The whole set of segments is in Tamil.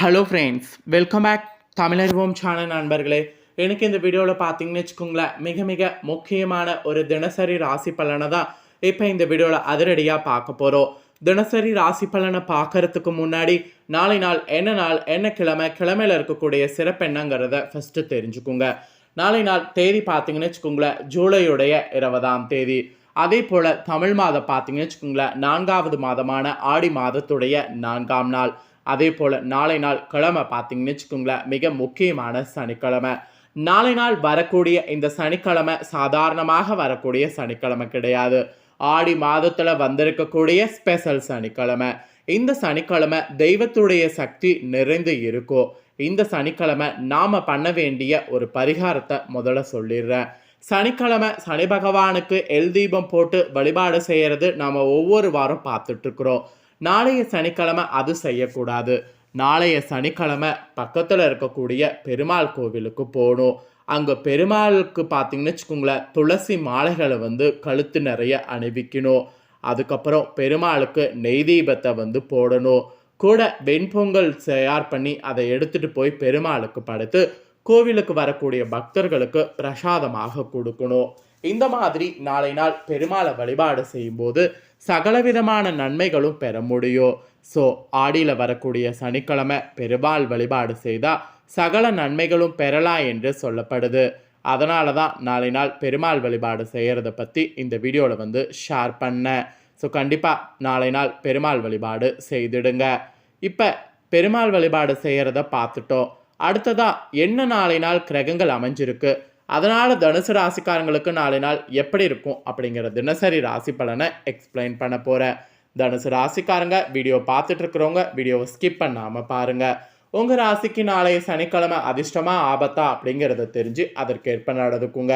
ஹலோ ஃப்ரெண்ட்ஸ் வெல்கம் பேக் தமிழர்வோம் சேனல் நண்பர்களே. எனக்கு இந்த வீடியோவில் பார்த்தீங்கன்னு வச்சுக்கோங்களேன் மிக மிக முக்கியமான ஒரு தினசரி ராசி பலனை தான் இப்போ இந்த வீடியோவில் அதிரடியாக பார்க்க போகிறோம் தினசரி ராசி பலனை பார்க்கறதுக்கு முன்னாடி நாளை நாள் என்ன நாள் என்ன கிழமை கிழமையில் இருக்கக்கூடிய சிறப்பு என்னங்கிறத ஃபஸ்ட்டு தெரிஞ்சுக்கோங்க. நாளை நாள் தேதி பார்த்தீங்கன்னு வச்சுக்கோங்களேன் ஜூலையுடைய இருபதாம் தேதி. அதே போல் தமிழ் மாதம் பார்த்தீங்கன்னு வச்சுக்கோங்களேன் நான்காவது மாதமான ஆடி மாதத்துடைய நான்காம் நாள். அதே போல் நாளை நாள் கிழமை பார்த்தீங்கன்னு வச்சுக்கோங்களேன் மிக முக்கியமான சனிக்கிழமை. நாளை நாள் வரக்கூடிய இந்த சனிக்கிழமை சாதாரணமாக வரக்கூடிய சனிக்கிழமை கிடையாது. ஆடி மாதத்தில் வந்திருக்கக்கூடிய ஸ்பெஷல் சனிக்கிழமை. இந்த சனிக்கிழமை தெய்வத்துடைய சக்தி நிறைந்து இருக்கும் இந்த சனிக்கிழமை நாம் பண்ண வேண்டிய ஒரு பரிகாரத்தை முதல்ல சொல்லிடுறேன். சனிக்கிழமை சனி பகவானுக்கு எல் தீபம் போட்டு வழிபாடு செய்கிறது நாம் ஒவ்வொரு வாரம் பார்த்துட்ருக்குறோம் நாளைய சனிக்கிழமை அது செய்யக்கூடாது. நாளைய சனிக்கிழமை பக்கத்தில் இருக்கக்கூடிய பெருமாள் கோவிலுக்கு போகணும். அங்கே பெருமாளுக்கு பார்த்தீங்கன்னு வச்சுக்கோங்களேன் துளசி மாலைகளை வந்து கழுத்து நிறைய அணிவிக்கணும். அதுக்கப்புறம் பெருமாளுக்கு நெய் தீபத்தை வந்து போடணும். கூட வெண்பொங்கல் தயார் பண்ணி அதை எடுத்துட்டு போய் பெருமாளுக்கு படுத்து கோவிலுக்கு வரக்கூடிய பக்தர்களுக்கு பிரசாதமாக கொடுக்கணும். இந்த மாதிரி நாளை நாள் பெருமாளை வழிபாடு செய்யும்போது சகலவிதமான நன்மைகளும் பெற முடியும். ஸோ ஆடியில் வரக்கூடிய சனிக்கிழமை பெருமாள் வழிபாடு செய்தால் சகல நன்மைகளும் பெறலாம் என்று சொல்லப்படுது. அதனால தான் நாளை நாள் பெருமாள் வழிபாடு செய்கிறத பற்றி இந்த வீடியோவில் வந்து ஷேர் பண்ணேன் ஸோ கண்டிப்பாக நாளை நாள் பெருமாள் வழிபாடு செய்திடுங்க. இப்போ பெருமாள் வழிபாடு செய்கிறத பார்த்துட்டோம். அடுத்ததாக என்ன நாளை நாள் கிரகங்கள் அமைஞ்சிருக்கு? அதனால் தனுசு ராசிக்காரங்களுக்கு நாளை நாள் எப்படி இருக்கும் அப்படிங்கிற தினசரி ராசி பலனை எக்ஸ்பிளைன் பண்ண போகிறேன் தனுசு ராசிக்காரங்க வீடியோ பார்த்துட்டு இருக்கிறவங்க வீடியோவை ஸ்கிப் பண்ணாமல் பாருங்கள் உங்கள் ராசிக்கு நாளைய சனிக்கிழமை அதிர்ஷ்டமாக ஆபத்தா அப்படிங்கிறத தெரிஞ்சு அதற்கேற்ப நடந்துக்குங்க.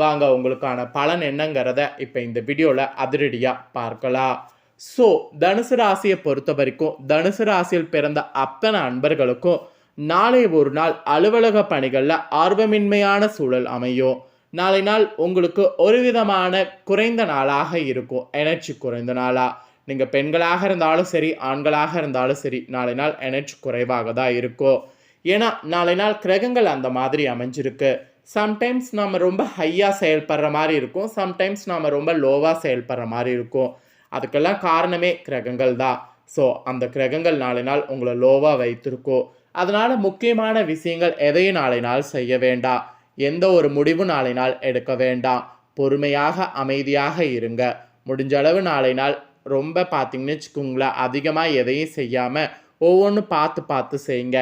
வாங்க உங்களுக்கான பலன் என்னங்கிறத இப்போ இந்த வீடியோவில் அதிரடியாக பார்க்கலாம். ஸோ தனுசு ராசியை பொறுத்த வரைக்கும் தனுசு ராசியில் பிறந்த அத்தனை அன்பர்களுக்கும் நாளை ஒரு நாள் அலுவலக பணிகளில் ஆர்வமின்மையான சூழல் அமையும். நாளை நாள் உங்களுக்கு ஒரு விதமான குறைந்த நாளாக இருக்கும். எனர்ஜி குறைந்த நாளாக நீங்கள் பெண்களாக இருந்தாலும் சரி ஆண்களாக இருந்தாலும் சரி நாளை நாள் எனர்ஜி குறைவாக தான் இருக்கும். ஏன்னா நாளை நாள் கிரகங்கள் அந்த மாதிரி அமைஞ்சிருக்கு. சம்டைம்ஸ் நம்ம ரொம்ப ஹையாக செயல்படுற மாதிரி இருக்கும். சம்டைம்ஸ் நாம் ரொம்ப லோவாக செயல்படுற மாதிரி இருக்கும். அதுக்கெல்லாம் காரணமே கிரகங்கள் தான். ஸோ அந்த கிரகங்கள் நாளை நாள் உங்களை லோவாக வைத்திருக்கோம். அதனால் முக்கியமான விஷயங்கள் எதையும் நாளை நாள் செய்ய வேண்டாம். எந்த ஒரு முடிவு நாளை நாள் எடுக்க வேண்டாம். பொறுமையாக அமைதியாக இருங்க. முடிஞ்ச அளவு நாளை நாள் ரொம்ப பார்த்தீங்கன்னு வச்சுக்கோங்களேன் அதிகமாக எதையும் செய்யாமல் ஒவ்வொன்றும் பார்த்து பார்த்து செய்யுங்க.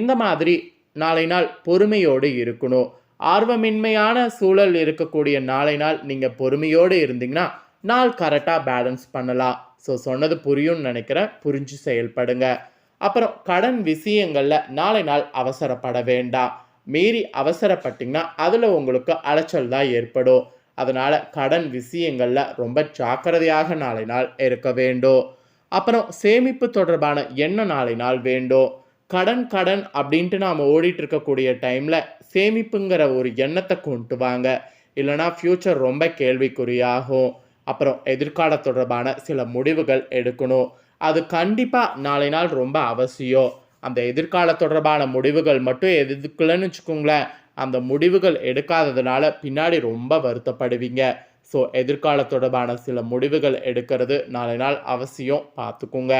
இந்த மாதிரி நாளை நாள் பொறுமையோடு இருக்கணும். ஆர்வமின்மையான சூழல் இருக்கக்கூடிய நாளை நாள் நீங்கள் பொறுமையோடு இருந்தீங்கன்னா நாள் கரெக்டாக பேலன்ஸ் பண்ணலாம். ஸோ சொன்னது புரியும்னு நினைக்கிறேன். புரிஞ்சு செயல்படுங்க. அப்புறம் கடன் விஷயங்களில் நாளை நாள் அவசரப்பட வேண்டாம். மீறி அவசரப்பட்டிங்கன்னா அதில் உங்களுக்கு அலைச்சல் தான் ஏற்படும். அதனால் கடன் விஷயங்களில் ரொம்ப ஜாக்கிரதையாக நாளை நாள் இருக்க வேண்டும். அப்புறம் சேமிப்பு தொடர்பான எண்ணம் நாளை நாள் வேண்டும்? கடன் கடன் அப்படின்ட்டு நாம் ஓடிட்டு இருக்கக்கூடிய டைமில் சேமிப்புங்கிற ஒரு எண்ணத்தை கொண்டு வாங்க. இல்லைனா ஃப்யூச்சர் ரொம்ப கேள்விக்குறியாகும். அப்புறம் எதிர்கால தொடர்பான சில முடிவுகள் எடுக்கணும். அது கண்டிப்பாக நாளை நாள் ரொம்ப அவசியம். அந்த எதிர்கால தொடர்பான முடிவுகள் மட்டும் எதுக்குள்ளன்னு வச்சுக்கோங்களேன். அந்த முடிவுகள் எடுக்காததுனால பின்னாடி ரொம்ப வருத்தப்படுவீங்க. ஸோ எதிர்கால தொடர்பான சில முடிவுகள் எடுக்கிறது நாளை நாள் அவசியம். பார்த்துக்குங்க.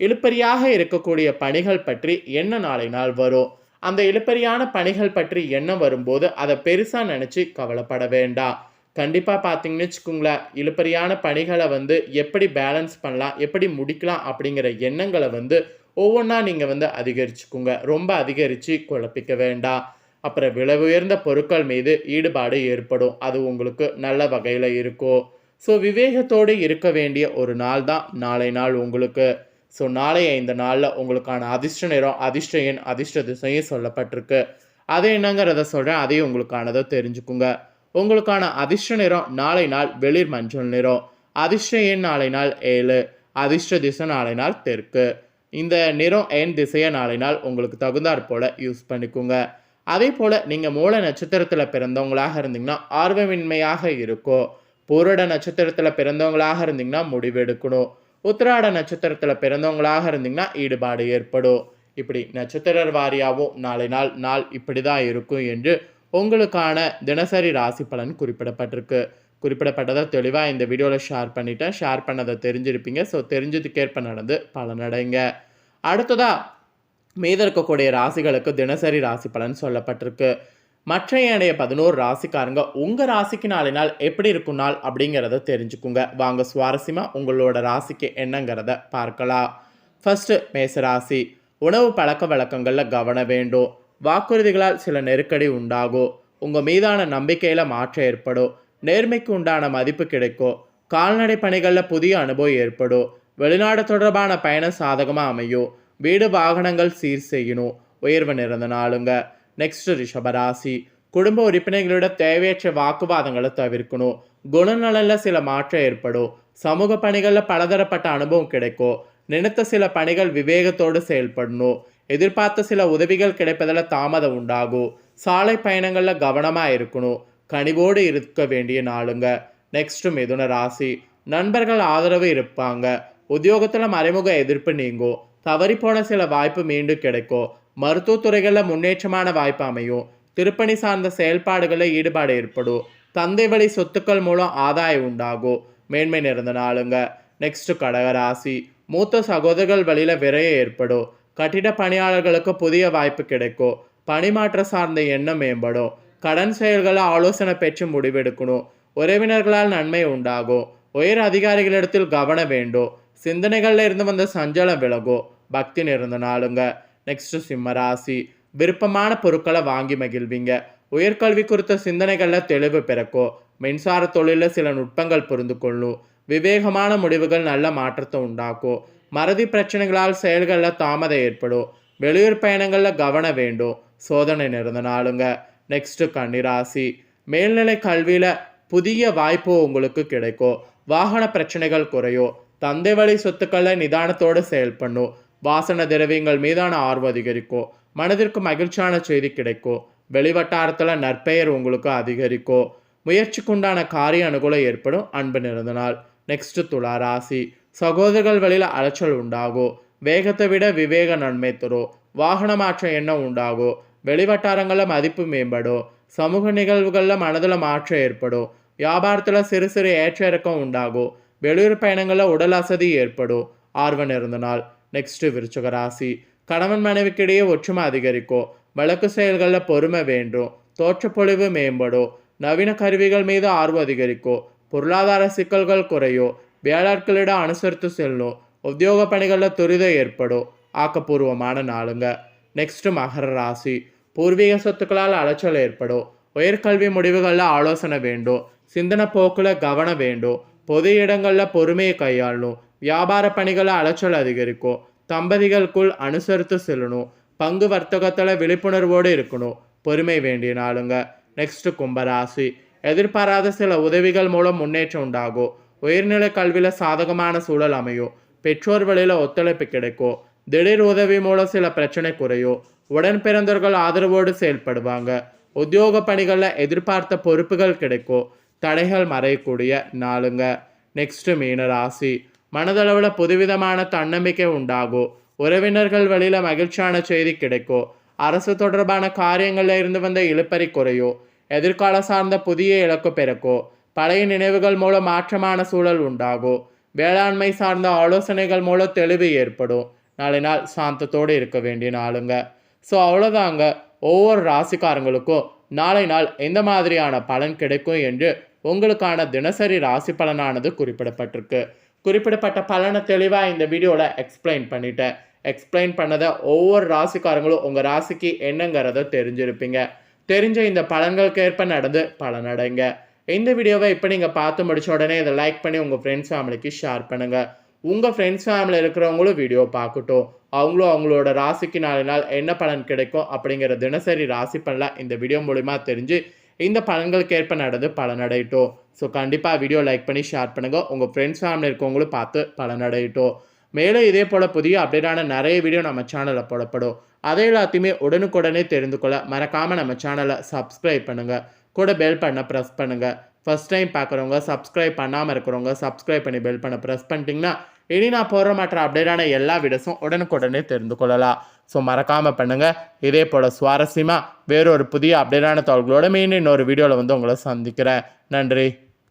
இழுப்பறியாக இருக்கக்கூடிய பணிகள் பற்றி என்ன நாளை நாள் வரும்? அந்த இழுப்பறியான பணிகள் பற்றி என்ன வரும்போது அதை பெருசாக நினச்சி கவலைப்பட வேண்டாம். கண்டிப்பாக பார்த்தீங்கன்னு வச்சுக்கோங்களேன் இழுப்பறியான பணிகளை வந்து எப்படி பேலன்ஸ் பண்ணலாம் எப்படி முடிக்கலாம் அப்படிங்கிற எண்ணங்களை வந்து ஒவ்வொன்றா நீங்கள் வந்து அதிகரிச்சுக்கோங்க. ரொம்ப அதிகரித்து குழப்பிக்க வேண்டாம். அப்புறம் விலை உயர்ந்த பொருட்கள் மீது ஈடுபாடு ஏற்படும். அது உங்களுக்கு நல்ல வகையில் இருக்கும். ஸோ விவேகத்தோடு இருக்க வேண்டிய ஒரு நாள் தான் நாளை நாள் உங்களுக்கு. ஸோ நாளைய இந்த நாளில் உங்களுக்கான அதிர்ஷ்ட நிறம் அதிர்ஷ்ட எண் அதிர்ஷ்ட திசையும் சொல்லப்பட்டிருக்கு. அது என்னங்கிறத சொல்கிறேன் அதையும் உங்களுக்கானதை தெரிஞ்சுக்குங்க. உங்களுக்கான அதிர்ஷ்ட நிறம் நாளை நாள் வெளிர் மஞ்சள் நிறம். அதிர்ஷ்ட எண் நாளை நாள் ஏழு. அதிர்ஷ்ட திசை நாளை நாள் தெற்கு. இந்த நிறம் எண் திசையை நாளை நாள் உங்களுக்கு தகுந்தாற் போல் யூஸ் பண்ணிக்கோங்க. அதே போல் நீங்கள் மூல நட்சத்திரத்தில் பிறந்தவங்களாக இருந்தீங்கன்னா ஆர்வமின்மையாக இருக்கும் பூரட நட்சத்திரத்தில் பிறந்தவங்களாக இருந்தீங்கன்னா முடிவெடுக்கணும். உத்திராட நட்சத்திரத்தில் பிறந்தவங்களாக இருந்தீங்கன்னா ஈடுபாடு ஏற்படும். இப்படி நட்சத்திர வாரியாகவும் நாளை நாள் நாள் இப்படி தான் இருக்கும் என்று உங்களுக்கான தினசரி ராசி பலன் குறிப்பிடப்பட்டிருக்கு. குறிப்பிடப்பட்டதை தெளிவாக இந்த வீடியோவில் ஷேர் பண்ணிட்டேன். ஷேர் பண்ணதை தெரிஞ்சிருப்பீங்க. ஸோ தெரிஞ்சதுக்கேற்ப நடந்து பலனடைங்க. அடுத்ததாக மீத இருக்கக்கூடிய ராசிகளுக்கு தினசரி ராசி பலன் சொல்லப்பட்டிருக்கு. மற்ற ஏனைய பதினோரு ராசிக்காரங்க உங்கள் ராசிக்கு நாளை நாள் எப்படி இருக்கும் நாள் அப்படிங்கிறத தெரிஞ்சுக்குங்க. வாங்க சுவாரஸ்யமாக உங்களோட ராசிக்கு என்னங்கிறத பார்க்கலாம். ஃபஸ்ட்டு மேசராசி. உணவு பழக்க வழக்கங்களில் கவனம் வேண்டும். வாக்குறுதிகளால் சில நெருக்கடி உண்டாகும் உங்கள் மீதான நம்பிக்கையில் மாற்றம் ஏற்படும் நேர்மைக்கு உண்டான மதிப்பு கிடைக்கும் கால்நடை பணிகளில் புதிய அனுபவம் ஏற்படும் வெளிநாடு தொடர்பான பயணம் சாதகமாக அமையும் வீடு வாகனங்கள் சீர் செய்யணும் உயர்வு நிறந்த நாளுங்க. நெக்ஸ்ட் ரிஷபராசி குடும்ப உறுப்பினர்களோட தேவையற்ற வாக்குவாதங்களை தவிர்க்கணும் குணநலனில் சில மாற்றம் ஏற்படும் சமூக பணிகளில் பலதரப்பட்ட அனுபவம் கிடைக்கும் நினைத்த சில பணிகள் விவேகத்தோடு செயல்படணும். எதிர்பார்த்த சில உதவிகள் கிடைப்பதில் தாமதம் உண்டாகும் சாலை பயணங்களில் கவனமாக இருக்கணும். கனிவோடு இருக்க வேண்டிய நாளுங்க. நெக்ஸ்ட் மிதுன ராசி. நண்பர்கள் ஆதரவு இருப்பாங்க. உத்தியோகத்தில் மறைமுக எதிர்ப்பு நீங்கும் தவறிப்போன சில வாய்ப்பு மீண்டும் கிடைக்கும் மருத்துவத்துறைகளில் முன்னேற்றமான வாய்ப்பு அமையும். திருப்பணி சார்ந்த செயல்பாடுகளில் ஈடுபாடு ஏற்படும். தந்தை வழி சொத்துக்கள் மூலம் ஆதாயம் உண்டாகும் மேன்மை நிறந்த நாளுங்க. நெக்ஸ்ட் கடகராசி. மூத்த சகோதரர்கள் வழியில் விரைய ஏற்படும். கட்டிட பணியாளர்களுக்கு புதிய வாய்ப்பு கிடைக்கும். பணிமாற்ற சார்ந்த எண்ணம் மேம்படும். கடன் செயல்களை ஆலோசனை பெற்று முடிவெடுக்கணும். உறவினர்களால் நன்மை உண்டாகும். உயர் அதிகாரிகளிடத்தில் கவனம் வேண்டும். சிந்தனைகளில் இருந்து வந்த சஞ்சலம் விலகும். பக்தி நிறந்த நாளுங்க. நெக்ஸ்ட் சிம்மராசி விருப்பமான பொருட்களை வாங்கி மகிழ்வீங்க. உயர்கல்வி குறித்த சிந்தனைகளில் தெளிவு பிறக்கும். மின்சார தொழிலில் சில நுட்பங்கள் புரிந்து கொள்ளும். விவேகமான முடிவுகள் நல்ல மாற்றத்தை உண்டாக்கும். மறதி பிரச்சனைகளால் செயல்களில் தாமதம் ஏற்படும். வெளியூர் பயணங்களில் கவனம் வேண்டும். சோதனை நிறந்த நாளுங்க. நெக்ஸ்ட் கன்னிராசி மேல்நிலை கல்வியில் புதிய வாய்ப்பு உங்களுக்கு கிடைக்கும். வாகன பிரச்சனைகள் குறையும். தந்தை வழி சொத்துக்களை நிதானத்தோடு செயல்பண்ணும் வாசன திரவியங்கள் மீதான ஆர்வம் அதிகரிக்கும். மனதிற்கு மகிழ்ச்சியான செய்தி கிடைக்கும். வெளிவட்டாரத்தில் நற்பெயர் உங்களுக்கு அதிகரிக்கும். முயற்சிக்குண்டான காரிய அனுகூலம் ஏற்படும். அன்பு நிறந்த நாள். நெக்ஸ்ட் துலா ராசி. சகோதரர்கள் வழியில் அலைச்சல் உண்டாகும் வேகத்தை விட விவேக நன்மை தரும் வாகன மாற்றம் என்ன உண்டாகும் வெளிவட்டாரங்களில் மதிப்பு மேம்படும் சமூக நிகழ்வுகளில் மனதில் மாற்றம் ஏற்படும் வியாபாரத்தில் சிறு சிறு ஏற்ற இறக்கம் உண்டாகும் வெளியூர் பயணங்களில் உடல் அசதி ஏற்படும் ஆர்வம் இருந்த நாள். நெக்ஸ்ட் விருச்சக ராசி. கணவன் மனைவிக்கிடையே ஒற்றுமை அதிகரிக்கும் வழக்கு செயல்களில் பொறுமை வேண்டும் தோற்றப்பொழிவு மேம்படும் நவீன கருவிகள் மீது ஆர்வம் அதிகரிக்கும் பொருளாதார சிக்கல்கள் குறையும் வேளாட்களிடம் அனுசரித்து செல்லும். உத்தியோக பணிகளில் துரிதம் ஏற்படும். ஆக்கப்பூர்வமான நாளுங்க. நெக்ஸ்ட் மகர ராசி. பூர்வீக சொத்துக்களால் அலைச்சல் ஏற்படும். உயர்கல்வி முடிவுகளில் ஆலோசனை வேண்டும். சிந்தனை போக்கில் கவனம் வேண்டும். பொது இடங்களில் பொறுமையை கையாளணும் வியாபார பணிகளை அலைச்சல் அதிகரிக்கும். தம்பதிகளுக்குள் அனுசரித்து செல்லணும். பங்கு வர்த்தகத்தில் விழிப்புணர்வோடு இருக்கணும். பொறுமை வேண்டிய நாளுங்க. நெக்ஸ்ட் கும்பராசி. எதிர்பாராத சில உதவிகள் மூலம் முன்னேற்றம் உண்டாகும். உயர்நிலை கல்வியில் சாதகமான சூழல் அமையும் பெற்றோர் வழியில் ஒத்துழைப்பு கிடைக்கும் திடீர் உதவி மூலம் சில பிரச்சனை குறையும் உடன் பிறந்தவர்கள் ஆதரவோடு செயல்படுவாங்க. உத்தியோக பணிகளில் எதிர்பார்த்த பொறுப்புகள் கிடைக்கும் தடைகள் மறையக்கூடிய நாளுங்க. நெக்ஸ்ட் மீன ராசி. மனதளவில் புதுவிதமான தன்னம்பிக்கை உண்டாகும் உறவினர்கள் வழியில் மகிழ்ச்சியான செய்தி கிடைக்கும் அரசு தொடர்பான காரியங்களில் இருந்து வந்த இழுப்பறி குறையும் எதிர்கால சார்ந்த புதிய இலக்கு பிறக்கும் பழைய நினைவுகள் மூலம் மாற்றமான சூழல் உண்டாகும். வேளாண்மை சார்ந்த ஆலோசனைகள் மூலம் தெளிவு ஏற்படும். நாளை நாள் சாந்தத்தோடு இருக்க வேண்டிய நாளுங்க. ஸோ அவ்வளோதாங்க ஒவ்வொரு ராசிக்காரங்களுக்கும் நாளை நாள் எந்த மாதிரியான பலன் கிடைக்கும் என்று உங்களுக்கான தினசரி ராசி பலனானது குறிப்பிடப்பட்டிருக்கு. குறிப்பிடப்பட்ட பலனை தெளிவாக இந்த வீடியோவில் எக்ஸ்பிளைன் பண்ணிட்டேன். எக்ஸ்பிளைன் பண்ணதை ஒவ்வொரு ராசிக்காரங்களும் உங்கள் ராசிக்கு என்னங்கிறத தெரிஞ்சிருப்பீங்க. தெரிஞ்ச இந்த பலன்களுக்கு ஏற்ப நடந்து பலனடைங்க. இந்த வீடியோவை இப்போ நீங்கள் பார்த்து முடிச்ச உடனே இதை லைக் பண்ணி உங்கள் ஃப்ரெண்ட்ஸ் ஃபேமிலிக்கு ஷேர் பண்ணுங்கள் உங்கள் ஃப்ரெண்ட்ஸ் ஃபேமிலி இருக்கிறவங்களும் வீடியோ பார்க்கட்டும். அவங்களும் அவங்களோட ராசிக்கு நாலு நாள் என்ன பலன் கிடைக்கும் அப்படிங்கிற தினசரி ராசி பலன் இந்த வீடியோ மூலிமா தெரிஞ்சு இந்த பலன்களுக்கு ஏற்ப நடந்து பலனடையட்டும். ஸோ கண்டிப்பாக வீடியோ லைக் பண்ணி ஷேர் பண்ணுங்கள் உங்கள் ஃப்ரெண்ட்ஸ் ஃபேமிலி இருக்கவங்களும் பார்த்து பலனடையட்டும். மேலும் இதே போல் புதிய அப்டேட்டான நிறைய வீடியோ நம்ம சேனலில் போடப்படும். அதை எல்லாத்தையுமே உடனுக்குடனே தெரிந்து கொள்ள மறக்காமல் நம்ம சேனலை சப்ஸ்கிரைப் பண்ணுங்கள் கூட பெல் பண்ண ப்ரெஸ் பண்ணுங்கள் ஃபஸ்ட் டைம் பார்க்குறவங்க சப்ஸ்கிரைப் பண்ணாமல் இருக்கிறவங்க சப்ஸ்கிரைப் பண்ணி பெல் பண்ண ப்ரெஸ் பண்ணிட்டீங்கன்னா இனி நான் போடுற மற்ற அப்டேட்டான எல்லா வீடியோஸும் உடனுக்குடனே தெரிந்து கொள்ளலாம். ஸோ மறக்காமல் பண்ணுங்கள் இதே போல் சுவாரஸ்யமாக வேறொரு புதிய அப்டேட்டான தகவல்களோட மீண்டும் இன்னொரு வீடியோவில் வந்து உங்களை சந்திக்கிறேன். நன்றி.